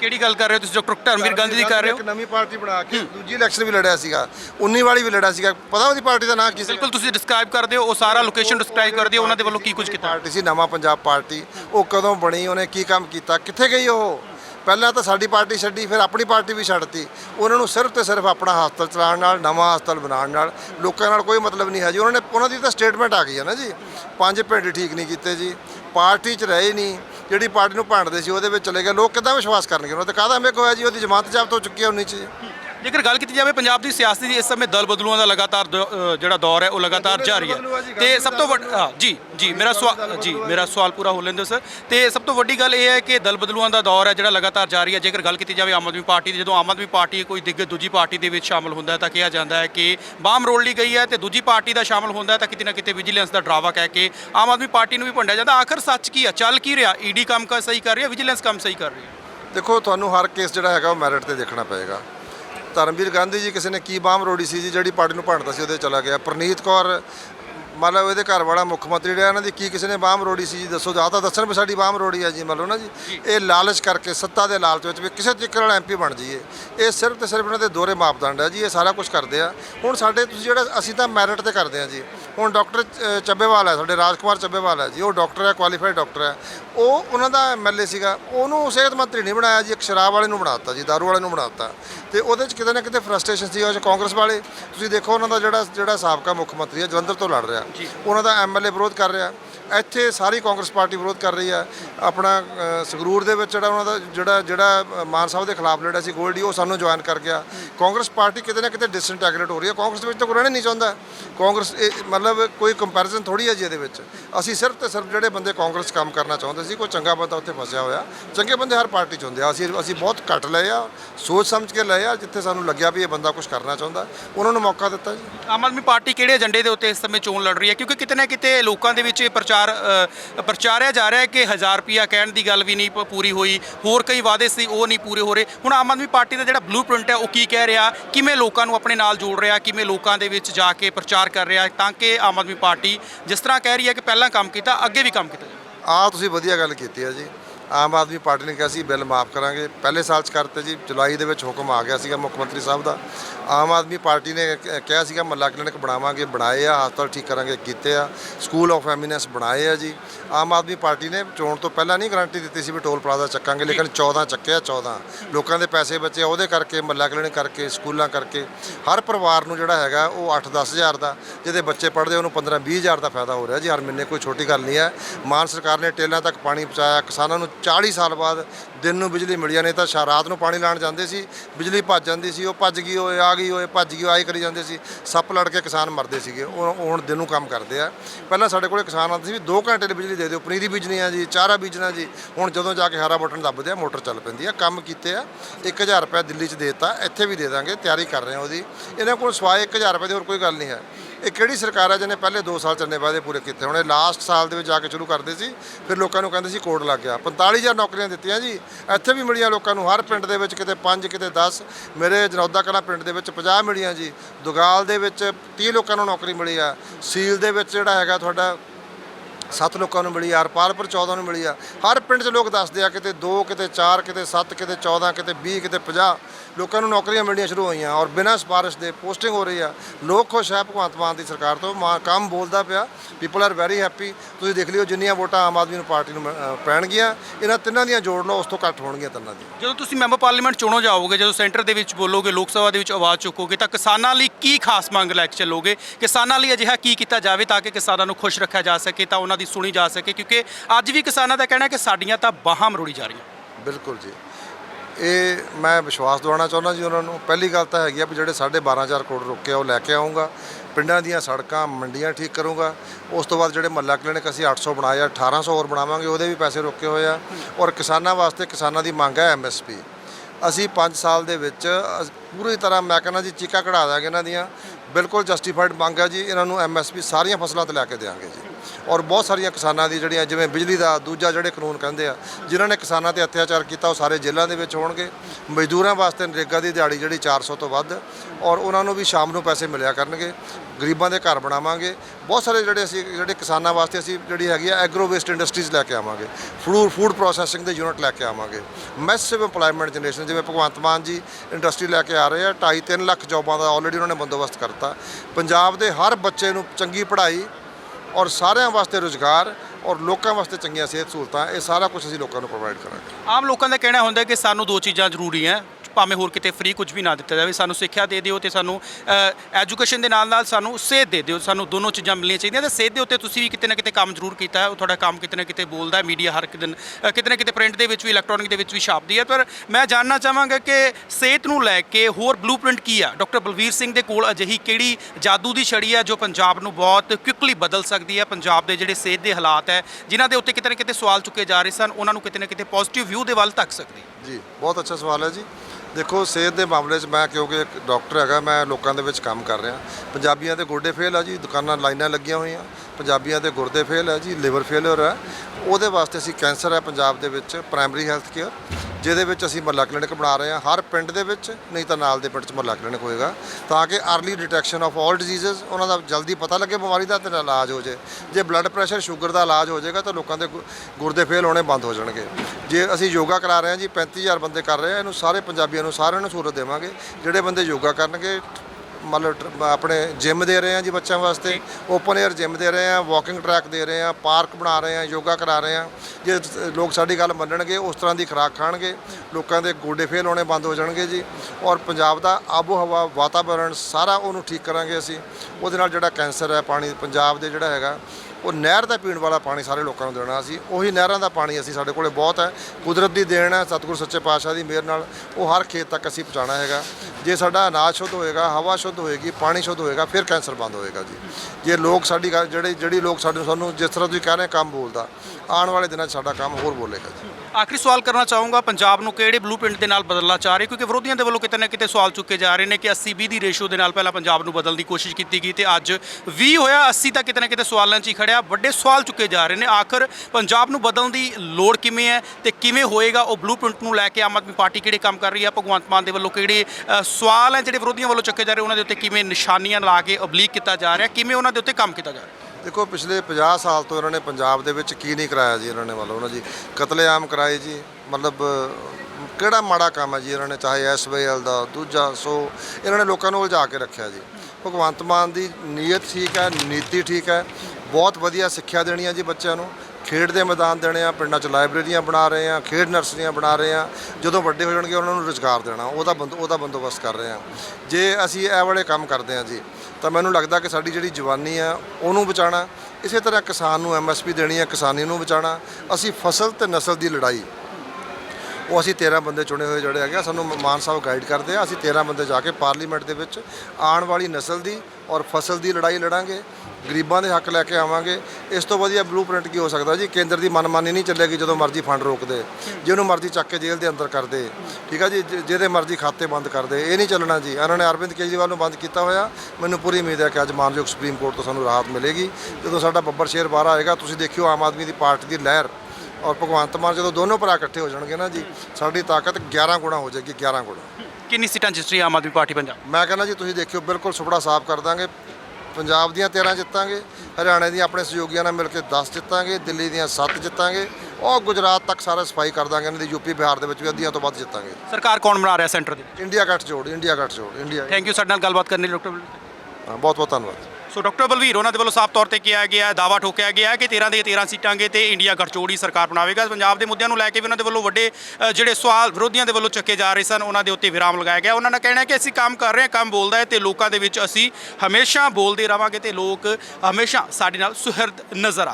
ਕਿਹੜੀ ਗੱਲ ਕਰ ਰਹੇ ਹੋ ਤੁਸੀਂ ਡਾਕਟਰ ਧਰਮਵੀਰ ਗਾਂਧੀ ਦੀ ਕਰ ਰਹੇ ਹੋ? ਇੱਕ ਨਵੀਂ ਪਾਰਟੀ ਬਣਾ ਕੇ ਦੂਜੀ ਇਲੈਕਸ਼ਨ ਵੀ ਲੜਿਆ ਸੀਗਾ 19 ਵਾਲੀ ਵੀ ਲੜਿਆ ਸੀਗਾ। ਪਤਾ ਉਹਦੀ ਪਾਰਟੀ ਦਾ ਨਾਂ ਕੀ ਸੀ ਬਿਲਕੁਲ ਤੁਸੀਂ ਡਿਸਕ੍ਰਾਈਬ ਕਰਦੇ ਹੋ ਉਹ ਸਾਰਾ ਲੋਕੇਸ਼ਨ ਡਿਸਕ੍ਰਾਈਬ ਕਰਦੇ ਹੋ ਉਹਨਾਂ ਦੇ ਵੱਲੋਂ ਕੀ ਕੁਝ ਕੀਤਾ? ਪਾਰਟੀ ਸੀ ਨਵਾਂ ਪੰਜਾਬ ਪਾਰਟੀ। ਉਹ ਕਦੋਂ ਬਣੀ ਉਹਨੇ ਕੀ ਕੰਮ ਕੀਤਾ ਕਿੱਥੇ ਗਈ ਉਹ? ਪਹਿਲਾਂ ਤਾਂ ਸਾਡੀ ਪਾਰਟੀ ਛੱਡੀ, ਫਿਰ ਆਪਣੀ ਪਾਰਟੀ ਵੀ ਛੱਡਤੀ ਉਹਨਾਂ ਨੂੰ ਸਿਰਫ ਤੇ ਸਿਰਫ ਆਪਣਾ ਹਸਪਤਾਲ ਚਲਾਉਣ ਨਾਲ, ਨਵਾਂ ਹਸਪਤਾਲ ਬਣਾਉਣ ਨਾਲ ਲੋਕਾਂ ਨਾਲ ਕੋਈ ਮਤਲਬ ਨਹੀਂ ਹੈ ਜੀ। ਉਹਨਾਂ ਨੇ, ਉਹਨਾਂ ਦੀ ਤਾਂ ਸਟੇਟਮੈਂਟ ਆ ਗਈ ਹੈ ਨਾ ਜੀ। ਪੰਜ ਪਿੰਡ ਠੀਕ ਨਹੀਂ ਕੀਤੇ ਜੀ। ਪਾਰਟੀ 'ਚ ਰਹੇ ਨਹੀਂ। ਜਿਹੜੀ ਪਾਰਟੀ ਨੂੰ ਭਾਂਡਦੇ ਸੀ ਉਹਦੇ ਵਿੱਚ ਚਲੇ ਗਏ। ਲੋਕ ਕਿੱਦਾਂ ਵਿਸ਼ਵਾਸ ਕਰਨਗੇ? ਉਹਨਾਂ ਤੇ ਕਾਹਦਾ ਮੇਕ ਹੋਇਆ ਜੀ? ਉਹਦੀ ਜ਼ਮਾਨਤ ਜ਼ਬਤ ਹੋ ਚੁੱਕੀ ਹੈ 19 ਚ ਜੇਕਰ ਗੱਲ ਕੀਤੀ ਜਾਵੇ ਪੰਜਾਬ ਦੀ ਸਿਆਸਤ ਦੀ ਇਸ ਸਮੇਂ ਦਲ ਬਦਲੂਆਂ ਦਾ ਲਗਾਤਾਰ ਦ- ਅ, ਜਿਹੜਾ ਦੌਰ ਹੈ ਉਹ ਲਗਾਤਾਰ ਜਾਰੀ ਹੈ। ਤੇ ਸਭ ਤੋਂ ਵੱਡ ਹਾਂ, ਜੀ ਜੀ ਮੇਰਾ ਸਵਾਲ ਜੀ ਮੇਰਾ ਸਵਾਲ ਪੂਰਾ ਹੋ ਲੈਂਦੇ ਸਰ। ਤੇ ਸਭ ਤੋਂ ਵੱਡੀ ਗੱਲ ਇਹ ਹੈ ਕਿ ਦਲ ਬਦਲੂਆਂ ਦਾ ਦੌਰ ਹੈ ਜਿਹੜਾ ਲਗਾਤਾਰ ਜਾਰੀ ਹੈ। ਜੇਕਰ ਗੱਲ ਕੀਤੀ ਜਾਵੇ ਆਮ ਆਦਮੀ ਪਾਰਟੀ ਦੀ ਜਦੋਂ ਆਮ ਆਦਮੀ ਪਾਰਟੀ ਕੋਈ ਦਿੱਗਜ ਦੂਜੀ ਪਾਰਟੀ ਦੇ ਵਿੱਚ ਸ਼ਾਮਲ ਹੁੰਦਾ ਹੈ ਤਾਂ ਕਿਹਾ ਜਾਂਦਾ ਹੈ ਕਿ ਬਾਮ ਰੋਲ ਲਈ ਗਈ ਹੈ ਤੇ ਦੂਜੀ ਪਾਰਟੀ ਦਾ ਸ਼ਾਮਲ ਹੁੰਦਾ ਹੈ ਤਾਂ ਕਿਤੇ ਨਾ ਕਿਤੇ ਵਿਜੀਲੈਂਸ ਦਾ ਡਰਾਵਾ ਕਹਿ ਕੇ ਆਮ ਆਦਮੀ ਪਾਰਟੀ ਨੂੰ ਵੀ ਭੰਡਿਆ ਜਾਂਦਾ। ਆਖਰ ਸੱਚ ਕੀ ਹੈ? ਚੱਲ ਕੀ ਰਿਹਾ? ਈਡੀ ਕੰਮ ਕਰ ਸਹੀ ਕਰ ਰਹੀ ਹੈ ਵਿਜੀਲੈਂਸ ਕੰਮ ਸਹੀ ਕਰ ਰਹੀ ਹੈ? ਦੇਖੋ ਤੁਹਾਨੂੰ ਹਰ ਕੇਸ ਜਿਹੜਾ ਹੈਗਾ ਉਹ ਮੈਰਿਟ ਤੇ ਦੇਖਣਾ ਪਏਗਾ। ਧਰਮਵੀਰ ਗਾਂਧੀ ਜੀ ਕਿਸੇ ਨੇ ਕੀ ਬਾਮ ਰੋੜੀ ਸੀ ਜੀ ਜਿਹੜੀ ਪਾਰਟੀ ਨੂੰ ਭੰਡਦਾ ਸੀ ਉਹਦੇ ਚਲਾ ਗਿਆ। ਪ੍ਰਨੀਤ ਕੌਰ ਮੰਨ ਲਓ ਇਹਦੇ ਘਰ ਵਾਲਾ ਮੁੱਖ ਮੰਤਰੀ ਰਿਹਾ ਇਹਨਾਂ ਦੀ ਕੀ ਕਿਸੇ ਨੇ ਬਾਹ ਮਰੋੜੀ ਸੀ ਜੀ ਦੱਸੋ ਜਾਂ? ਤਾਂ ਦੱਸਣ ਵੀ ਸਾਡੀ ਬਾਹ ਮਰੋੜੀ ਆ ਜੀ ਮੰਨ ਲਓ ਨਾ ਜੀ। ਇਹ ਲਾਲਚ ਕਰਕੇ ਸੱਤਾ ਦੇ ਲਾਲਚ ਵਿੱਚ ਵੀ ਕਿਸੇ ਤਰੀਕੇ ਨਾਲ ਐਮਪੀ ਬਣ ਜਾਈਏ। ਇਹ ਸਿਰਫ ਤੇ ਸਿਰਫ ਇਹਨਾਂ ਦੇ ਦੋਹਰੇ ਮਾਪਦੰਡ ਹੈ ਜੀ ਇਹ ਸਾਰਾ ਕੁਝ ਕਰਦੇ ਆ। ਹੁਣ ਸਾਡੇ ਤੁਸੀਂ ਜਿਹੜਾ ਅਸੀਂ ਤਾਂ ਮੈਰਿਟ ਤੇ ਕਰਦੇ ਆ ਜੀ। ਹੁਣ ਡਾਕਟਰ ਚੱਬੇਵਾਲ ਹੈ ਸਾਡੇ ਰਾਜਕੁਮਾਰ ਚੱਬੇਵਾਲ ਹੈ ਜੀ ਉਹ ਡਾਕਟਰ ਹੈ ਕੁਆਲੀਫਾਈਡ ਡਾਕਟਰ ਹੈ। ਉਹ ਉਹਨਾਂ ਦਾ ਐਮਐਲਏ ਸੀਗਾ ਉਹਨੂੰ ਸਿਹਤ ਮੰਤਰੀ ਨਹੀਂ ਬਣਾਇਆ ਜੀ ਇੱਕ ਸ਼ਰਾਬ ਵਾਲੇ ਨੂੰ ਬਣਾਤਾ ਜੀ ਦਾਰੂ ਵਾਲੇ ਨੂੰ ਬਣਾਤਾ ਤੇ ਉਹਦੇ ਚ ਕਿਤੇ ਨਾ ਕਿਤੇ ਫਰਸਟ੍ਰੇਸ਼ਨ ਸੀ ਉਹ 'ਚ ਕਾਂਗਰਸ ਵਾਲੇ ਤੁਸੀਂ ਦੇਖੋ ਉਹਨਾਂ ਦਾ ਜਿਹੜਾ ਜਿਹੜਾ ਸਾਬਕਾ ਮੁੱਖ ਮੰਤਰੀ ਹੈ ਜਲੰਧਰ ਤੋਂ ਲੜ ਰਿਹਾ। ਉਹਨਾਂ ਦਾ ਐਮਐਲਏ ਵਿਰੋਧ ਕਰ ਰਿਹਾ। ਇੱਥੇ ਸਾਰੀ ਕਾਂਗਰਸ ਪਾਰਟੀ ਵਿਰੋਧ ਕਰ ਰਹੀ ਹੈ ਆਪਣਾ ਸੰਗਰੂਰ ਦੇ ਵਿੱਚ ਜਿਹੜਾ ਉਹਨਾਂ ਦਾ, ਜਿਹੜਾ ਜਿਹੜਾ ਮਾਨ ਸਾਹਿਬ ਦੇ ਖਿਲਾਫ ਲੜਿਆ ਸੀ, ਗੋਲਡੀ, ਉਹ ਸਾਨੂੰ ਜੁਆਇਨ ਕਰ ਗਿਆ। ਕਾਂਗਰਸ ਪਾਰਟੀ ਕਿਤੇ ਨਾ ਕਿਤੇ ਡਿਸਇੰਟੈਗਰੇਟ ਹੋ ਰਹੀ ਹੈ ਕਾਂਗਰਸ ਦੇ ਵਿੱਚ ਤਾਂ ਕੋਈ ਰਹਿਣਾ ਨਹੀਂ ਚਾਹੁੰਦਾ। ਕਾਂਗਰਸ, ਇਹ, ਮਤਲਬ ਕੋਈ ਕੰਪੈਰੀਜ਼ਨ ਥੋੜੀ ਹੈ ਜੀ ਇਹਦੇ ਵਿੱਚ। ਅਸੀਂ ਸਿਰਫ ਤੇ ਸਿਰਫ ਜਿਹੜੇ ਬੰਦੇ ਕਾਂਗਰਸ 'ਚ ਕੰਮ ਕਰਨਾ ਚਾਹੁੰਦੇ ਸੀ, ਕੋਈ ਚੰਗਾ ਬੰਦਾ ਉੱਥੇ ਫਸਿਆ ਹੋਇਆ। ਚੰਗੇ ਬੰਦੇ ਹਰ ਪਾਰਟੀ 'ਚ ਹੁੰਦੇ ਆ। ਅਸੀਂ ਅਸੀਂ ਬਹੁਤ ਘੱਟ ਲਏ ਆ, ਸੋਚ ਸਮਝ ਕੇ ਲਏ ਆ, ਜਿੱਥੇ ਸਾਨੂੰ ਲੱਗਿਆ ਵੀ ਇਹ ਬੰਦਾ ਕੁਝ ਕਰਨਾ ਚਾਹੁੰਦਾ। ਉਹਨਾਂ ਨੂੰ ਮੌਕਾ ਦਿੱਤਾ ਜੀ। ਆਮ ਆਦਮੀ ਪਾਰਟੀ ਕਿਹੜੇ ਏਜੰਡੇ ਦੇ ਉੱਤੇ ਇਸ ਸਮੇਂ ਚੋਣ ਲੜ ਰਹੀ ਹੈ? ਕਿਉਂਕਿ ਕਿਤੇ ਨਾ ਕਿਤੇ ਲੋਕਾਂ ਦੇ ਵਿੱਚ ਇਹ ਪ੍ਰਚਾਰ ਅ, ਪ੍ਰਚਾਰਿਆ ਜਾ ਰਿਹਾ ਹੈ ਕਿ 1000 ਰੁਪਿਆ ਕਹਿਣ ਦੀ ਗੱਲ ਵੀ ਨਹੀਂ ਪੂਰੀ ਹੋਈ। ਹੋਰ ਕਈ ਵਾਅਦੇ ਸੀ ਉਹ ਨਹੀਂ ਪੂਰੇ ਹੋ ਰਹੇ। ਹੁਣ ਆਮ ਆਦਮੀ ਪਾਰਟੀ ਦਾ ਜਿਹੜਾ ਬਲੂਪ੍ਰਿੰਟ ਹੈ ਉਹ ਕੀ ਕਹਿ ਰਿਹਾ? ਕਿਵੇਂ ਲੋਕਾਂ ਨੂੰ ਆਪਣੇ ਨਾਲ ਜੋੜ ਰਿਹਾ? ਕਿਵੇਂ ਲੋਕਾਂ ਦੇ ਵਿੱਚ ਜਾ ਕੇ ਪ੍ਰਚਾਰ ਕਰ ਰਿਹਾ? ਤਾਂ ਕਿ ਆਮ ਆਦਮੀ ਪਾਰਟੀ ਜਿਸ ਤਰ੍ਹਾਂ ਕਹਿ ਰਹੀ ਹੈ ਕਿ ਪਹਿਲਾਂ ਕੰਮ ਕੀਤਾ ਅੱਗੇ ਵੀ ਕੰਮ ਕੀਤਾ ਜਾਵੇ। ਆ ਤੁਸੀਂ ਵਧੀਆ ਗੱਲ ਕੀਤੀ ਹੈ ਜੀ। ਆਮ ਆਦਮੀ ਪਾਰਟੀ ਨੇ ਕਿਹਾ ਸੀ ਬਿੱਲ ਮਾਫ ਕਰਾਂਗੇ। ਪਹਿਲੇ ਸਾਲ ਚ ਕਰਤੇ ਜੀ ਜੁਲਾਈ ਦੇ ਵਿੱਚ ਹੁਕਮ ਆ ਗਿਆ ਸੀਗਾ ਮੁੱਖ ਮੰਤਰੀ ਸਾਹਿਬ ਦਾ। ਆਮ ਆਦਮੀ ਪਾਰਟੀ ਨੇ ਕਿਹਾ ਸੀਗਾ ਮੱਲਾ ਕਲੀਨਿਕ ਬਣਾਵਾਂਗੇ ਬਣਾਏ ਆ ਹਸਪਤਾਲ ਠੀਕ ਕਰਾਂਗੇ ਕੀਤੇ ਆ। ਸਕੂਲ ਆਫ ਐਮੀਨੈਂਸ ਬਣਾਏ ਆ ਜੀ। ਆਮ ਆਦਮੀ ਪਾਰਟੀ ਨੇ ਚੋਣ ਤੋਂ ਪਹਿਲਾਂ ਨਹੀਂ ਗਾਰੰਟੀ ਦਿੱਤੀ ਸੀ ਵੀ ਟੋਲ ਪਲਾਜ਼ਾ ਚੱਕਾਂਗੇ ਲੇਕਿਨ 14 ਚੱਕਿਆ 14 ਲੋਕਾਂ ਦੇ ਪੈਸੇ ਬਚੇ ਉਹਦੇ ਕਰਕੇ ਮੱਲਾ ਕਲੀਨਿਕ ਕਰਕੇ ਸਕੂਲਾਂ ਕਰਕੇ। ਹਰ ਪਰਿਵਾਰ ਨੂੰ ਜਿਹੜਾ ਹੈਗਾ ਉਹ 8-10 ਹਜ਼ਾਰ ਦਾ ਜਿਹਦੇ ਬੱਚੇ ਪੜ੍ਹਦੇ ਉਹਨੂੰ 15-20 ਹਜ਼ਾਰ ਦਾ ਫਾਇਦਾ ਹੋ ਰਿਹਾ ਜੀ। ਹਰ ਮਹੀਨੇ ਕੋਈ ਛੋਟੀ ਗੱਲ ਨਹੀਂ ਹੈ। ਮਾਨ ਸਰਕਾਰ ਨੇ ਟੇਲਾਂ ਤੱਕ ਪਾਣੀ ਪਹੁੰਚਾਇਆ ਕਿਸਾਨਾਂ ਨੂੰ 40 ਸਾਲ ਬਾਅਦ ਦਿਨ ਨੂੰ ਬਿਜਲੀ ਮਿਲ ਜਾਣੀ ਤਾਂ ਸ਼ਾ ਰਾਤ ਨੂੰ ਪਾਣੀ ਲਾਣ ਜਾਂਦੇ ਸੀ, ਬਿਜਲੀ ਭੱਜ ਜਾਂਦੀ ਸੀ, ਉਹ ਭੱਜ ਗਈ ਓਏ ਆ ਗਈ ਓਏ ਭੱਜ ਗਈ ਆਈ ਕਰੀ ਜਾਂਦੇ ਸੀ। ਸੱਪ ਲੜ ਕੇ ਕਿਸਾਨ ਮਰਦੇ ਸੀਗੇ, ਉਹ ਉਹ ਹੁਣ ਦਿਨ ਨੂੰ ਕੰਮ ਕਰਦੇ ਆ। ਪਹਿਲਾਂ ਸਾਡੇ ਕੋਲੇ ਕਿਸਾਨ ਆਉਂਦੇ ਸੀ ਵੀ 2 ਘੰਟੇ ਦੀ ਬਿਜਲੀ ਦੇ ਦਿਓ, ਪਨੀਰੀ ਬੀਜਣੀ ਆ ਜੀ, ਚਾਰਾ ਬੀਜਣਾ ਜੀ, ਹੁਣ ਜਦੋਂ ਜਾ ਕੇ ਹਰਾ ਬਟਨ ਦੱਬਦੇ ਆ, ਮੋਟਰ ਚੱਲ ਪੈਂਦੀ ਆ, ਕੰਮ ਕੀਤੇ ਆ 1000 ਰੁਪਏ ਦਿੱਲੀ 'ਚ ਦੇਤਾ, ਇੱਥੇ ਵੀ ਦੇ ਦਾਂਗੇ, ਤਿਆਰੀ ਕਰ ਰਹੇ ਆ ਉਹਦੀ। ਇਹਨਾਂ ਕੋਲ ਸਵਾਏ 1000 ਰੁਪਏ ਦੀ ਹੋਰ ਕੋਈ ਗੱਲ ਨਹੀਂ ਹੈ। ਇਹ ਕਿਹੜੀ ਸਰਕਾਰ ਹੈ ਜਿਹਨੇ ਪਹਿਲੇ 2 ਸਾਲ ਚੰਨੇ ਵਾਅਦੇ ਪੂਰੇ ਕੀਤੇ? ਹੁਣ ਇਹ ਲਾਸਟ ਸਾਲ ਦੇ ਵਿੱਚ ਜਾ ਕੇ ਸ਼ੁਰੂ ਕਰਦੇ ਸੀ, ਫਿਰ ਲੋਕਾਂ ਨੂੰ ਕਹਿੰਦੇ ਸੀ ਕੋਡ ਲੱਗ ਗਿਆ। 45000 ਨੌਕਰੀਆਂ ਦਿੱਤੀਆਂ ਜੀ। ਇੱਥੇ ਵੀ ਮਿਲੀਆਂ ਲੋਕਾਂ ਨੂੰ, ਹਰ ਪਿੰਡ ਦੇ ਵਿੱਚ ਕਿਤੇ 5 ਕਿਤੇ 10 ਮੇਰੇ ਜਨੌਦਾ ਕਲਾਂ ਪਿੰਡ ਦੇ ਵਿੱਚ 50 ਮਿਲੀਆਂ ਜੀ। ਦੁਗਾਲ ਦੇ ਵਿੱਚ 30 ਲੋਕਾਂ ਨੂੰ ਨੌਕਰੀ ਮਿਲੀ ਆ। ਸੀਲ ਦੇ ਵਿੱਚ ਜਿਹੜਾ ਹੈਗਾ ਤੁਹਾਡਾ ਸੱਤ ਲੋਕਾਂ ਨੂੰ ਮਿਲੀ ਆ ਹਰਪਾਲਪੁਰ 14 ਨੂੰ ਮਿਲੀ ਆ। ਹਰ ਪਿੰਡ 'ਚ ਲੋਕ ਦੱਸਦੇ ਆ, ਕਿਤੇ 2 ਕਿਤੇ 4 ਕਿਤੇ 7 ਕਿਤੇ 14 ਕਿਤੇ 20 ਕਿਤੇ 50 ਲੋਕਾਂ ਨੂੰ ਨੌਕਰੀਆਂ ਮਿਲਣੀਆਂ ਸ਼ੁਰੂ ਹੋਈਆਂ ਔਰ ਬਿਨਾਂ ਸਿਫਾਰਿਸ਼ ਦੇ ਪੋਸਟਿੰਗ ਹੋ ਰਹੀ ਆ। ਲੋਕ ਖੁਸ਼ ਹੈ ਭਗਵੰਤ ਮਾਨ ਦੀ ਸਰਕਾਰ ਤੋਂ। ਮਾ ਕੰਮ ਬੋਲਦਾ ਪਿਆ। ਪੀਪਲ ਆਰ ਵੈਰੀ ਹੈਪੀ ਤੁਸੀਂ ਦੇਖ ਲਿਓ ਜਿੰਨੀਆਂ ਵੋਟਾਂ ਆਮ ਆਦਮੀ ਨੂੰ ਪਾਰਟੀ ਨੂੰ ਮ- ਪੈਣਗੀਆਂ। ਇਹਨਾਂ ਤਿੰਨਾਂ ਦੀਆਂ ਜੋੜ ਲਓ ਉਸ ਤੋਂ ਘੱਟ ਹੋਣਗੀਆਂ ਤਿੰਨਾਂ ਦੀਆਂ। ਜਦੋਂ ਤੁਸੀਂ ਮੈਂਬਰ ਪਾਰਲੀਮੈਂਟ ਚੁਣੋ ਜਾਓਗੇ, ਜਦੋਂ ਸੈਂਟਰ ਦੇ ਵਿੱਚ ਬੋਲੋਗੇ, ਲੋਕ ਸਭਾ ਦੇ ਵਿੱਚ ਆਵਾਜ਼ ਚੁੱਕੋਗੇ, ਤਾਂ ਕਿਸਾਨਾਂ ਲਈ ਕੀ ਖਾਸ ਮੰਗ ਲੈ ਕੇ ਚੱਲੋਗੇ? ਕਿਸਾਨਾਂ ਲਈ ਅਜਿਹਾ ਕੀ ਕੀਤਾ ਜਾਵੇ ਤਾਂ ਕਿ ਕਿਸਾਨਾਂ ਨੂੰ ਖੁਸ਼ ਰੱਖਿਆ ਜਾ ਸਕੇ, ਤਾਂ ਉਹਨਾਂ ਦੀ ਸੁਣੀ ਜਾ ਸਕੇ, ਕਿਉਂਕਿ ਅੱਜ ਵੀ ਕਿਸਾਨਾਂ ਦਾ ਕਹਿਣਾ ਕਿ ਸਾਡੀਆਂ ਤਾਂ ਬਾਹਾਂ ਮਰੋੜੀ ਜਾ ਰਹੀਆਂ। ਬਿਲਕੁਲ ਜੀ। ਇਹ ਮੈਂ ਵਿਸ਼ਵਾਸ ਦਿਵਾਉਣਾ ਚਾਹੁੰਦਾ ਜੀ ਉਹਨਾਂ ਨੂੰ। ਪਹਿਲੀ ਗੱਲ ਤਾਂ ਹੈਗੀ ਆ ਵੀ ਜਿਹੜੇ 12500 ਕਰੋੜ ਰੁਕੇ ਉਹ ਲੈ ਕੇ ਆਉਂਗਾ ਪਿੰਡਾਂ ਦੀਆਂ ਸੜਕਾਂ, ਮੰਡੀਆਂ ਠੀਕ ਕਰੂੰਗਾ। ਉਸ ਤੋਂ ਬਾਅਦ ਜਿਹੜੇ ਮੱਲਾ ਕਲੀਨਿਕ ਅਸੀਂ 800 ਬਣਾਏ ਆ 1800 ਹੋਰ ਬਣਾਵਾਂਗੇ, ਉਹਦੇ ਵੀ ਪੈਸੇ ਰੁਕੇ ਹੋਏ ਆ। ਔਰ ਕਿਸਾਨਾਂ ਵਾਸਤੇ ਕਿਸਾਨਾਂ ਦੀ ਮੰਗ ਹੈ ਐਮਐਸਪੀ ਅਸੀਂ 5 ਸਾਲ ਦੇ ਵਿੱਚ ਪੂਰੀ ਤਰ੍ਹਾਂ ਮੈਂ ਕਹਿੰਦਾ ਜੀ ਚੀਕਾ ਕਢਾ ਦਾਂਗੇ ਇਹਨਾਂ ਦੀਆਂ। ਬਿਲਕੁਲ ਜਸਟੀਫਾਈਡ ਮੰਗ ਹੈ ਜੀ, ਇਹਨਾਂ ਨੂੰ ਐਮਐਸਪੀ ਸਾਰੀਆਂ ਫਸਲਾਂ ਤੇ ਲੈ ਕੇ ਦੇਵਾਂਗੇ ਜੀ। ਔਰ ਬਹੁਤ ਸਾਰੀਆਂ ਕਿਸਾਨਾਂ ਦੀ ਜਿਹੜੀਆਂ ਜਿਵੇਂ ਬਿਜਲੀ ਦਾ ਦੂਜਾ ਜਿਹੜੇ ਕਾਨੂੰਨ ਕਹਿੰਦੇ ਆ, ਜਿਨ੍ਹਾਂ ਨੇ ਕਿਸਾਨਾਂ ਤੇ ਅਤਿਆਚਾਰ ਕੀਤਾ, ਉਹ ਸਾਰੇ ਜੇਲ੍ਹਾਂ ਦੇ ਵਿੱਚ ਹੋਣਗੇ। ਮਜ਼ਦੂਰਾਂ ਵਾਸਤੇ ਨਰੇਗਾ ਦੀ ਦਿਹਾੜੀ ਜਿਹੜੀ 400 ਤੋਂ ਵੱਧ, ਔਰ ਉਹਨਾਂ ਨੂੰ ਵੀ ਸ਼ਾਮ ਨੂੰ ਪੈਸੇ ਮਿਲਿਆ ਕਰਨਗੇ। ਗਰੀਬਾਂ ਦੇ ਘਰ ਬਣਾਵਾਂਗੇ। ਬਹੁਤ ਸਾਰੇ ਜਿਹੜੇ ਅਸੀਂ, ਜਿਹੜੇ ਕਿਸਾਨਾਂ ਵਾਸਤੇ ਅਸੀਂ ਜਿਹੜੀ ਹੈਗੀ ਆ ਐਗਰੋ ਵੇਸਟ ਇੰਡਸਟਰੀਜ਼ ਲੈ ਕੇ ਆਵਾਂਗੇ। ਫੂਡ ਫੂਡ ਪ੍ਰੋਸੈਸਿੰਗ ਦੇ ਯੂਨਿਟ ਲੈ ਕੇ ਆਵਾਂਗੇ। ਮੈਸਿਵ ਏਮਪਲੋਇਮੈਂਟ ਜਨਰੇਸ਼ਨ ਜਿਵੇਂ ਭਗਵੰਤ ਮਾਨ ਜੀ ਇੰਡਸਟਰੀ ਲੈ ਕੇ ਆ ਰਹੇ ਆ 2.5 3 ਲੱਖ ਜੌਬਾਂ ਦਾ ਆਲਰੇਡੀ ਉਹਨਾਂ ਨੇ ਬੰਦੋਬਸਤ ਕਰਤਾ। ਪੰਜਾਬ ਦੇ ਹਰ ਬੱਚੇ ਨੂੰ ਚੰਗੀ ਪੜ੍ਹਾਈ ਔਰ ਸਾਰਿਆਂ ਵਾਸਤੇ ਰੁਜ਼ਗਾਰ ਔਰ ਲੋਕਾਂ ਵਾਸਤੇ ਚੰਗੀਆਂ ਸਿਹਤ ਸਹੂਲਤਾਂ, ਇਹ ਸਾਰਾ ਕੁਝ ਅਸੀਂ ਲੋਕਾਂ ਨੂੰ ਪ੍ਰੋਵਾਈਡ ਕਰਾਂਗੇ। ਆਮ ਲੋਕਾਂ ਦਾ ਕਹਿਣਾ ਹੁੰਦਾ ਕਿ ਸਾਨੂੰ ਦੋ ਚੀਜ਼ਾਂ ਜ਼ਰੂਰੀ ਹੈ। ਭਾਵੇਂ ਹੋਰ ਕਿਤੇ ਫ੍ਰੀ ਕੁਝ ਵੀ ਨਾ ਦਿੱਤਾ ਜਾਵੇ, ਸਾਨੂੰ ਸਿੱਖਿਆ ਦੇ ਦਿਓ ਤੇ ਸਾਨੂੰ ਐਜੂਕੇਸ਼ਨ ਦੇ ਨਾਲ ਨਾਲ ਸਾਨੂੰ ਸਿਹਤ ਦੇ ਦਿਓ, ਸਾਨੂੰ ਦੋਨੋਂ ਚੀਜ਼ਾਂ ਮਿਲਣੀਆਂ ਚਾਹੀਦੀਆਂ ਤੇ ਸਿਹਤ ਦੇ ਉੱਤੇ ਤੁਸੀਂ ਵੀ ਕਿਤੇ ਨਾ ਕਿਤੇ ਕੰਮ ਜ਼ਰੂਰ ਕੀਤਾ ਹੈ, ਉਹ ਤੁਹਾਡਾ ਕੰਮ ਕਿਤੇ ਨਾ ਕਿਤੇ ਬੋਲਦਾ ਹੈ ਮੀਡੀਆ ਹਰ ਇੱਕ ਦਿਨ ਕਿਤੇ ਨਾ ਕਿਤੇ ਪ੍ਰਿੰਟ ਦੇ ਵਿੱਚ ਵੀ ਇਲੈਕਟ੍ਰੋਨਿਕ ਦੇ ਵਿੱਚ ਵੀ ਛਾਪਦੀ ਹੈ, ਪਰ ਮੈਂ ਜਾਣਨਾ ਚਾਹਾਂਗਾ ਕਿ ਸਿਹਤ ਨੂੰ ਲੈ ਕੇ ਹੋਰ ਬਲੂਪ੍ਰਿੰਟ ਕੀ ਆ? ਡਾਕਟਰ ਬਲਵੀਰ ਸਿੰਘ ਦੇ ਕੋਲ ਅਜਿਹੀ ਕਿਹੜੀ ਜਾਦੂ ਦੀ ਛੜੀ ਹੈ ਜੋ ਪੰਜਾਬ ਨੂੰ ਬਹੁਤ ਕੁਇਕਲੀ ਬਦਲ ਸਕਦੀ ਹੈ? ਪੰਜਾਬ ਦੇ ਜਿਹੜੇ ਸਿਹਤ ਦੇ ਹਾਲਾਤ ਹੈ, ਜਿਨ੍ਹਾਂ ਦੇ ਉੱਤੇ ਕਿਤੇ ਨਾ ਕਿਤੇ ਸਵਾਲ ਚੁੱਕੇ ਜਾ ਰਹੇ ਸਨ, ਉਹਨਾਂ ਨੂੰ ਕਿਤੇ ਨਾ ਕਿਤੇ ਪੋਜ਼ਿਟਿਵ ਵਿਊ ਦੇ ਵੱਲ ਤੱਕ ਸਕਦੀ ਹੈ। ਜੀ, ਬਹੁਤ ਅੱਛਾ ਸਵਾਲ ਹੈ ਜੀ। ਦੇਖੋ, ਸਿਹਤ ਦੇ ਮਾਮਲੇ 'ਚ ਮੈਂ ਕਿਉਂਕਿ ਇੱਕ ਡਾਕਟਰ ਹੈਗਾ, ਮੈਂ ਲੋਕਾਂ ਦੇ ਵਿੱਚ ਕੰਮ ਕਰ ਰਿਹਾ। ਪੰਜਾਬੀਆਂ ਦੇ ਗੋਡੇ ਫੇਲ ਆ ਜੀ, ਦੁਕਾਨਾਂ ਲਾਈਨਾਂ ਲੱਗੀਆਂ ਹੋਈਆਂ। ਪੰਜਾਬੀਆਂ ਦੇ ਗੁਰਦੇ ਫੇਲ ਆ ਜੀ, ਲਿਵਰ ਫੇਲਰ ਹੈ ਉਹਦੇ ਵਾਸਤੇ ਅਸੀਂ ਕੈਂਸਰ ਹੈ ਪੰਜਾਬ ਦੇ ਵਿੱਚ ਪ੍ਰਾਇਮਰੀ ਹੈਲਥ ਕੇਅਰ ਜਿਹਦੇ ਵਿੱਚ ਅਸੀਂ ਮਹੱਲਾ ਕਲੀਨਿਕ ਬਣਾ ਰਹੇ ਹਾਂ, ਹਰ ਪਿੰਡ ਦੇ ਵਿੱਚ, ਨਹੀਂ ਤਾਂ ਨਾਲ ਦੇ ਪਿੰਡ 'ਚ ਮਹੱਲਾ ਕਲੀਨਿਕ ਹੋਏਗਾ, ਤਾਂ ਕਿ early detection of all diseases ਉਹਨਾਂ ਦਾ ਜਲਦੀ ਪਤਾ ਲੱਗੇ ਬਿਮਾਰੀ ਦਾ ਤੇ ਇਲਾਜ ਹੋ ਜੇ। ਜੇ ਬਲੱਡ ਪ੍ਰੈਸ਼ਰ ਸ਼ੂਗਰ ਦਾ ਇਲਾਜ ਹੋ ਜਾਏਗਾ ਤਾਂ ਲੋਕਾਂ ਦੇ ਗੁ- ਗੁਰਦੇ ਫੇਲ ਹੋਣੇ ਬੰਦ ਹੋ ਜਾਣਗੇ। ਜੇ ਅਸੀਂ ਯੋਗਾ ਕਰਾ ਰਹੇ ਹਾਂ ਜੀ 35000 ਬੰਦੇ ਕਰ ਰਹੇ ਆ, ਇਹਨੂੰ ਸਾਰੇ ਪੰਜਾਬੀਆਂ ਨੂੰ, ਸਾਰਿਆਂ ਨੂੰ ਸਹੂਲਤ ਦੇਵਾਂਗੇ। ਜਿਹੜੇ ਬੰਦੇ ਯੋਗਾ ਕਰਨਗੇ ਮਤਲਬ ਆਪਣੇ ਜਿਮ ਦੇ ਰਹੇ ਆ ਜੀ ਬੱਚਿਆਂ ਵਾਸਤੇ ਓਪਨ 에ਅਰ ਜਿਮ ਦੇ ਰਹੇ ਆ ਵਾਕਿੰਗ ਟਰੈਕ ਦੇ ਰਹੇ ਆ ਪਾਰਕ ਬਣਾ ਰਹੇ ਆ ਯੋਗਾ ਕਰਾ ਰਹੇ ਆ ਜੇ ਲੋਕ ਸਾਡੀ ਗੱਲ ਮੰਨਣਗੇ ਉਸ ਤਰ੍ਹਾਂ ਦੀ ਖੁਰਾਕ ਖਾਣਗੇ ਲੋਕਾਂ ਦੇ ਗੋਡੇ ਫੇਲ ਹੋਣੇ ਬੰਦ ਹੋ ਜਾਣਗੇ ਜੀ। ਔਰ ਪੰਜਾਬ ਦਾ ਆਬੋ ਹਵਾ ਵਾਤਾਵਰਣ ਸਾਰਾ ਉਹਨੂੰ ਠੀਕ ਕਰਾਂਗੇ ਅਸੀਂ। ਉਹਦੇ ਨਾਲ ਜਿਹੜਾ ਕੈਂਸਰ ਹੈ ਪਾਣੀ ਪੰਜਾਬ ਦੇ ਜਿਹੜਾ ਹੈਗਾ ਉਹ ਨਹਿਰ ਦਾ ਪੀਣ ਵਾਲਾ ਪਾਣੀ ਸਾਰੇ ਲੋਕਾਂ ਨੂੰ ਦੇਣਾ ਅਸੀਂ। ਉਹੀ ਨਹਿਰਾਂ ਦਾ ਪਾਣੀ ਅਸੀਂ ਸਾਡੇ ਕੋਲੇ ਬਹੁਤ ਹੈ। ਕੁਦਰਤ ਦੀ ਦੇਣ ਹੈ ਸਤਿਗੁਰ ਸੱਚੇ ਪਾਤਸ਼ਾਹ ਦੀ ਮਿਹਰ ਨਾਲ ਉਹ ਹਰ ਖੇਤ ਤੱਕ ਅਸੀਂ ਪਹੁੰਚਾਉਣਾ ਹੈਗਾ। ਜੇ ਸਾਡਾ ਅਨਾਜ ਸ਼ੁੱਧ ਹੋਏਗਾ, ਹਵਾ ਸ਼ੁੱਧ ਹੋਏਗੀ, ਪਾਣੀ ਸ਼ੁੱਧ ਹੋਏਗਾ, ਫਿਰ ਕੈਂਸਰ ਬੰਦ ਹੋਏਗਾ ਜੀ। ਜੇ ਲੋਕ ਸਾਡੀ ਗੱਲ, ਜਿਹੜੇ, ਜਿਹੜੀ ਲੋਕ ਸਾਡੇ, ਸਾਨੂੰ ਜਿਸ ਤਰ੍ਹਾਂ ਤੁਸੀਂ ਕਹਿ ਰਹੇ ਕੰਮ ਬੋਲਦਾ, ਆਉਣ ਵਾਲੇ ਦਿਨਾਂ 'ਚ ਸਾਡਾ ਕੰਮ ਹੋਰ ਬੋਲੇਗਾ ਜੀ। ਆਖਰੀ ਸਵਾਲ ਕਰਨਾ ਚਾਹੂੰਗਾ, ਪੰਜਾਬ ਨੂੰ ਕਿਹੜੇ ਬਲੂਪ੍ਰਿੰਟ ਦੇ ਨਾਲ ਬਦਲਣਾ ਚਾਹ ਰਹੇ? ਕਿਉਂਕਿ ਵਿਰੋਧੀਆਂ ਦੇ ਵੱਲੋਂ ਕਿਤੇ ਨਾ ਕਿਤੇ ਸਵਾਲ ਚੁੱਕੇ ਜਾ ਰਹੇ ਨੇ ਕਿ 80 20 ਦੀ ਰੇਸ਼ੋ ਦੇ ਨਾਲ ਪਹਿਲਾਂ ਪੰਜਾਬ ਨੂੰ ਬਦਲਣ ਦੀ ਕੋਸ਼ਿਸ਼ ਕੀਤੀ ਗਈ ਤੇ ਅੱਜ 20 ਹੋਇਆ 80 ਤਾਂ ਕਿਤੇ ਨਾ ਕਿਤੇ ਸਵਾਲਾਂ 'ਚ ਹੀ ਖੜਿਆ। ਵੱਡੇ ਸਵਾਲ ਚੁੱਕੇ ਜਾ ਰਹੇ ਨੇ। ਆਖਰ ਪੰਜਾਬ ਨੂੰ ਬਦਲਣ ਦੀ ਲੋੜ ਕਿਵੇਂ ਹੈ ਤੇ ਕਿਵੇਂ ਹੋਏਗਾ? ਉਹ ਬਲੂਪ੍ਰਿੰਟ ਨੂੰ ਲੈ ਕੇ ਆਮ ਆਦਮੀ ਪਾਰਟੀ ਕਿਹੜੇ ਕੰਮ ਕਰ ਰਹੀ ਹੈ? ਭਗਵੰਤ ਮਾਨ ਦੇ ਵੱਲੋਂ ਕਿਹੜੇ ਸਵਾਲ ਹੈ ਜਿਹੜੇ ਵਿਰੋਧੀਆਂ ਵੱਲੋਂ ਚੁੱਕੇ ਜਾ ਰਹੇ? ਉਹਨਾਂ ਦੇ ਉੱਤੇ ਕਿਵੇਂ ਨਿਸ਼ਾਨੀਆਂ ਲਾ ਕੇ ਅਬਲੀਕ ਕੀਤਾ ਜਾ ਰਿਹਾ? ਕਿਵੇਂ ਉਹਨਾਂ ਦੇ ਉੱਤੇ ਕੰਮ ਕੀਤਾ ਜਾ ਰਿਹਾ? ਦੇਖੋ, ਪਿਛਲੇ 50 ਸਾਲ ਤੋਂ ਇਹਨਾਂ ਨੇ ਪੰਜਾਬ ਦੇ ਵਿੱਚ ਕੀ ਨਹੀਂ ਕਰਾਇਆ ਜੀ ਇਹਨਾਂ ਨੇ ਮਤਲਬ ਉਹਨਾਂ ਜੀ? ਕਤਲੇਆਮ ਕਰਾਏ ਜੀ। ਮਤਲਬ, ਕਿਹੜਾ ਮਾੜਾ ਕੰਮ ਹੈ ਜੀ ਇਹਨਾਂ ਨੇ, ਚਾਹੇ ਐਸਵਾਈਐਲ ਦਾ, ਦੂਜਾ, ਸੋ ਇਹਨਾਂ ਨੇ ਲੋਕਾਂ ਨੂੰ ਉਲਝਾ ਕੇ ਰੱਖਿਆ ਜੀ। ਭਗਵੰਤ ਮਾਨ ਦੀ ਨੀਅਤ ਠੀਕ ਹੈ, ਨੀਤੀ ਠੀਕ ਹੈ। ਬਹੁਤ ਵਧੀਆ ਸਿੱਖਿਆ ਦੇਣੀ ਹੈ ਜੀ ਬੱਚਿਆਂ ਨੂੰ। ਖੇਡ ਦੇ ਮੈਦਾਨ ਦੇਣੇ ਆ ਪਿੰਡਾਂ 'ਚ ਲਾਇਬ੍ਰੇਰੀਆਂ ਬਣਾ ਰਹੇ ਆ ਖੇਡ ਨਰਸਰੀਆਂ ਬਣਾ ਰਹੇ ਆ। ਜਦੋਂ ਵੱਡੇ ਹੋ ਜਾਣਗੇ ਉਹਨਾਂ ਨੂੰ ਰੁਜ਼ਗਾਰ ਦੇਣਾ ਉਹਦਾ ਬੰਦ ਉਹਦਾ ਬੰਦੋਬਸਤ ਕਰ ਰਹੇ ਆ। ਜੇ ਅਸੀਂ ਇਹ ਵਾਲੇ ਕੰਮ ਕਰਦੇ ਆ ਜੀ ਤਾਂ ਮੈਨੂੰ ਲੱਗਦਾ ਕਿ ਸਾਡੀ ਜਿਹੜੀ ਜਵਾਨੀ ਆ ਉਹਨੂੰ ਬਚਾਉਣਾ ਇਸੇ ਤਰ੍ਹਾਂ ਕਿਸਾਨ ਨੂੰ ਐਮਐਸਪੀ ਦੇਣੀ ਆ ਕਿਸਾਨੀ ਨੂੰ ਬਚਾਉਣਾ ਅਸੀਂ ਫਸਲ ਤੇ ਨਸਲ ਦੀ ਲੜਾਈ। ਉਹ ਅਸੀਂ 13 ਬੰਦੇ ਚੁਣੇ ਹੋਏ ਜਿਹੜੇ ਹੈਗੇ ਆ, ਸਾਨੂੰ ਮਾਨ ਸਾਹਿਬ ਗਾਈਡ ਕਰਦੇ ਆ ਅਸੀਂ 13 ਬੰਦੇ ਜਾ ਕੇ ਪਾਰਲੀਮੈਂਟ ਦੇ ਵਿੱਚ ਆਉਣ ਵਾਲੀ ਨਸਲ ਦੀ ਔਰ ਫਸਲ ਦੀ ਲੜਾਈ ਲੜਾਂਗੇ। ਗਰੀਬਾਂ ਦੇ ਹੱਕ ਲੈ ਕੇ ਆਵਾਂਗੇ ਇਸ ਤੋਂ ਵਧੀਆ ਬਲੂਪ੍ਰਿੰਟ ਕੀ ਹੋ ਸਕਦਾ ਜੀ? ਕੇਂਦਰ ਦੀ ਮਨਮਾਨੀ ਨਹੀਂ ਚੱਲੇਗੀ ਜਦੋਂ ਮਰਜ਼ੀ ਫੰਡ ਰੋਕਦੇ ਜਿਹਨੂੰ ਮਰਜ਼ੀ ਚੱਕ ਕੇ ਜੇਲ੍ਹ ਦੇ ਅੰਦਰ ਕਰਦੇ ਠੀਕ ਆ ਜੀ? ਜਿਹਦੇ ਮਰਜ਼ੀ ਖਾਤੇ ਬੰਦ ਕਰਦੇ ਇਹ ਨਹੀਂ ਚੱਲਣਾ ਜੀ। ਇਹਨਾਂ ਨੇ ਅਰਵਿੰਦ ਕੇਜਰੀਵਾਲ ਨੂੰ ਬੰਦ ਕੀਤਾ ਹੋਇਆ। ਮੈਨੂੰ ਪੂਰੀ ਉਮੀਦ ਹੈ ਕਿ ਅੱਜ ਮਾਨਯੋਗ ਸੁਪਰੀਮ ਕੋਰਟ ਤੋਂ ਸਾਨੂੰ ਰਾਹਤ ਮਿਲੇਗੀ। ਜਦੋਂ ਸਾਡਾ ਬੱਬਰ ਸ਼ੇਰ ਬਾਹਰ ਆਏਗਾ ਤੁਸੀਂ ਦੇਖਿਓ ਆਮ ਆਦਮੀ ਦੀ ਪਾਰਟੀ ਦੀ ਲਹਿਰ ਔਰ ਭਗਵੰਤ ਮਾਨ ਜਦੋਂ ਦੋਨੋਂ ਭਰਾ ਇਕੱਠੇ ਹੋ ਜਾਣਗੇ ਨਾ ਜੀ ਸਾਡੀ ਤਾਕਤ 11 ਗੁਣਾ ਹੋ ਜਾਏਗੀ 11 ਗੁਣਾ। ਕਿੰਨੀ ਸੀਟਾਂ ਜਿੱਤ ਰਹੀ ਆਮ ਆਦਮੀ ਪਾਰਟੀ ਪੰਜਾਬ? ਮੈਂ ਕਹਿੰਦਾ ਜੀ ਤੁਸੀਂ ਦੇਖਿਓ ਬਿਲਕੁਲ ਸੁਪੜਾ ਸਾਫ਼ ਕਰ ਦਾਂਗੇ। ਪੰਜਾਬ ਦੀਆਂ 13 ਜਿੱਤਾਂਗੇ ਹਰਿਆਣੇ ਦੀਆਂ ਆਪਣੇ ਸਹਿਯੋਗੀਆਂ ਨਾਲ ਮਿਲ ਕੇ 10 ਜਿੱਤਾਂਗੇ ਦਿੱਲੀ ਦੀਆਂ 7 ਜਿੱਤਾਂਗੇ ਔਰ ਗੁਜਰਾਤ ਤੱਕ ਸਾਰਾ ਸਫ਼ਾਈ ਕਰ ਦਾਂਗੇ ਇਹਨਾਂ ਦੀ ਯੂਪੀ ਬਿਹਾਰ ਦੇ ਵਿੱਚ ਵੀ ਅੱਧੀਆਂ ਤੋਂ ਵੱਧ ਜਿੱਤਾਂਗੇ। ਸਰਕਾਰ ਕੌਣ ਬਣਾ ਰਿਹਾ ਸੈਂਟਰ ਦੇ? ਇੰਡੀਆ ਗੱਠ ਜੋੜ ਇੰਡੀਆ ਗੱਠ ਜੋੜ ਇੰਡੀਆ ਥੈਂਕ ਯੂ ਸਾਡੇ ਨਾਲ ਗੱਲਬਾਤ ਕਰਨ ਲਈ ਡਾਕਟਰ ਬਹੁਤ ਬਹੁਤ ਧੰਨਵਾਦ। ਸੋ ਡਾਕਟਰ ਬਲਵੀਰ ਉਹਨਾਂ ਦੇ ਵੱਲੋਂ ਸਾਫ਼ ਤੌਰ ਤੇ ਕਿਹਾ ਗਿਆ ਹੈ ਦਾਵਾ ਠੋਕਿਆ ਗਿਆ ਹੈ ਕਿ 13 ਦੇ 13 ਸੀਟਾਂ ਗੇ ਤੇ ਇੰਡੀਆ ਗਠਜੋੜੀ ਸਰਕਾਰ ਬਣਾਵੇਗਾ। ਪੰਜਾਬ ਦੇ ਮੁੱਦਿਆਂ ਨੂੰ ਲੈ ਕੇ ਵੀ ਉਹਨਾਂ ਦੇ ਵੱਲੋਂ ਵੱਡੇ ਜਿਹੜੇ ਸਵਾਲ ਵਿਰੋਧੀਆਂ ਦੇ ਵੱਲੋਂ ਚੱਕੇ ਜਾ ਰਹੇ ਸਨ, ਉਹਨਾਂ ਦੇ ਉੱਤੇ ਵਿਰਾਮ ਲਗਾਇਆ ਗਿਆ। ਉਹਨਾਂ ਦਾ ਕਹਿਣਾ ਕਿ ਅਸੀਂ ਕੰਮ ਕਰ ਰਹੇ ਹਾਂ, ਕੰਮ ਬੋਲਦਾ ਹੈ ਤੇ ਲੋਕਾਂ ਦੇ ਵਿੱਚ ਅਸੀਂ ਹਮੇਸ਼ਾ ਬੋਲਦੇ ਰਵਾਂਗੇ ਤੇ ਲੋਕ ਹਮੇਸ਼ਾ ਸਾਡੇ ਨਾਲ ਸੁਹਿਰਦ ਨਜ਼ਰ ਆ